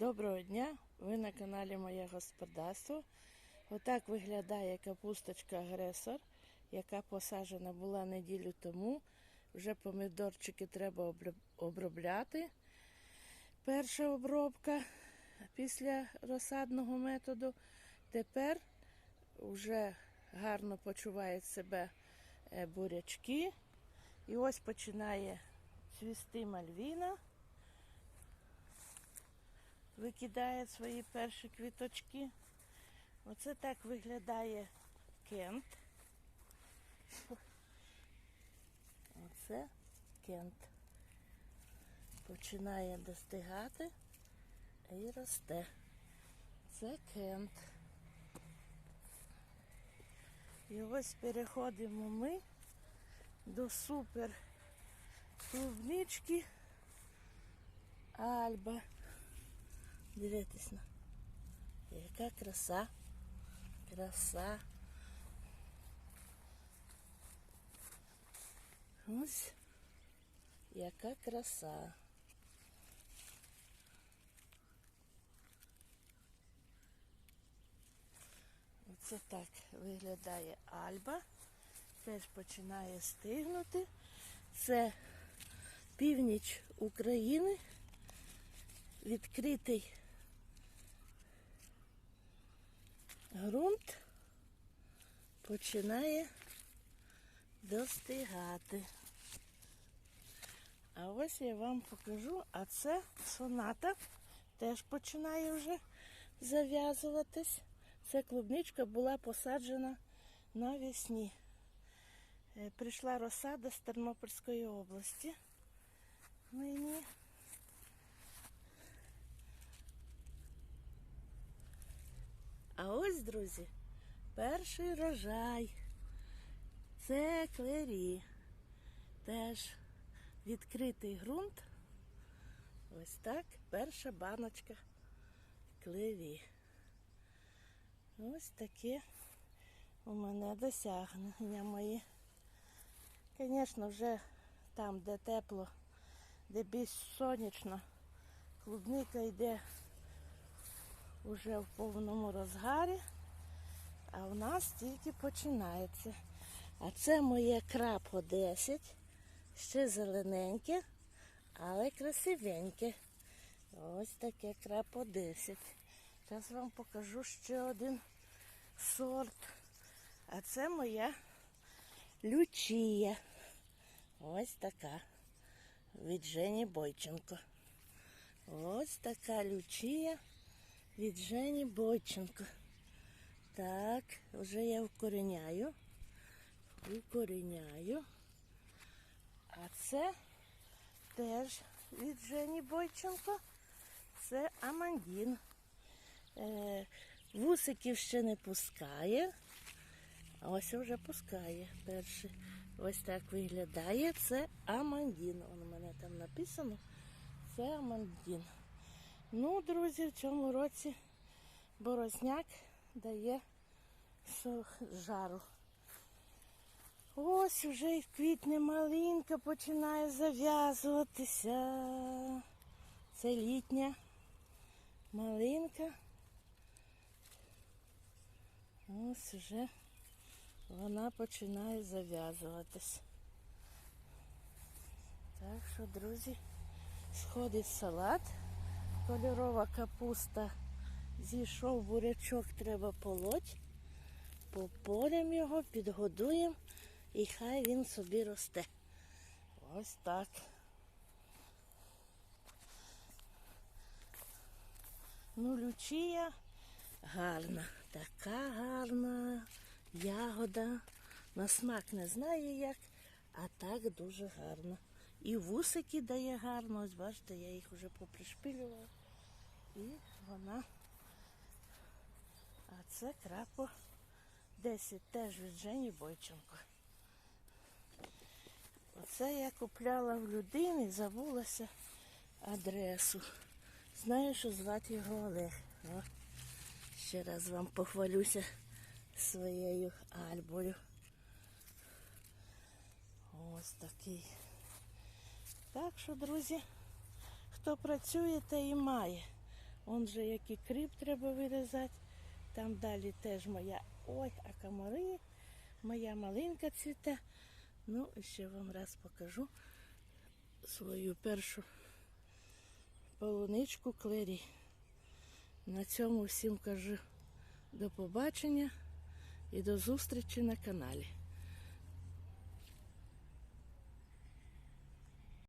Доброго дня! Ви на каналі Моє Господарство. Отак виглядає капусточка агресор, яка посаджена була неділю тому. Вже помідорчики треба обробляти. Перша обробка після розсадного методу. Тепер вже гарно почувають себе е, бурячки. І ось починає цвісти мальвіна викидає свої перші квіточки. Оце так виглядає кент. Оце кент. Починає достигати і росте. Це кент. І ось переходимо ми до супер клубнички Альба. Дивитесь на. Яка краса. Краса. Ось яка краса. Оце так виглядає Альба. Теж починає стигнути. Це північ України відкритий ґрунт починає достигати. А ось я вам покажу, а це соната теж починає вже зав'язуватись. Ця клубничка була посаджена навесні. Е, Прийшла розсада з Тернопільської області. Мені А ось, друзі, перший рожай. Це клері. Теж відкритий ґрунт. Ось так. Перша баночка клеві. Ось таке у мене досягнення мої. Звісно, вже там, де тепло, де більш сонячно, клубника йде уже в повному розгарі, а у нас тільки починається. А це моє крапо 10, ще зелененьке, але красивеньке. Ось таке крапо 10. Зараз вам покажу ще один сорт. А це моя лючія. Ось така. Від Жені Бойченко. Ось така лючія від Жені Бойченко. Так, вже я вкореняю. Укореняю. А це теж від Жені Бойченко. Це Амандін. Е, вусиків ще не пускає. А ось вже пускає перший. Ось так виглядає. Це Амандін. Он у мене там написано. Це Амандін. Ну, друзі, в цьому році борозняк дає жару. Ось уже і в квітні малинка починає зав'язуватися. Це літня малинка. Ось вже вона починає зав'язуватись. Так що, друзі, сходить салат кольорова капуста. Зійшов бурячок, треба полоть. Пополям його, підгодуємо і хай він собі росте. Ось так. Ну, лючія гарна, така гарна ягода. На смак не знаю як, а так дуже гарно. І вусики дає гарно, ось бачите, я їх вже попришпилювала. І вона. А це крапо 10 теж від Жені Бойченко. Оце я купляла в людини, забулася адресу. Знаю, що звати його Олег. О, ще раз вам похвалюся своєю альбою. Ось такий. Так що, друзі, хто працює, те і має. Он же який кріп треба вирізати. Там далі теж моя. Ой, а комари. Моя малинка цвіте. Ну, ще вам раз покажу свою першу полуничку клері. На цьому всім кажу до побачення і до зустрічі на каналі.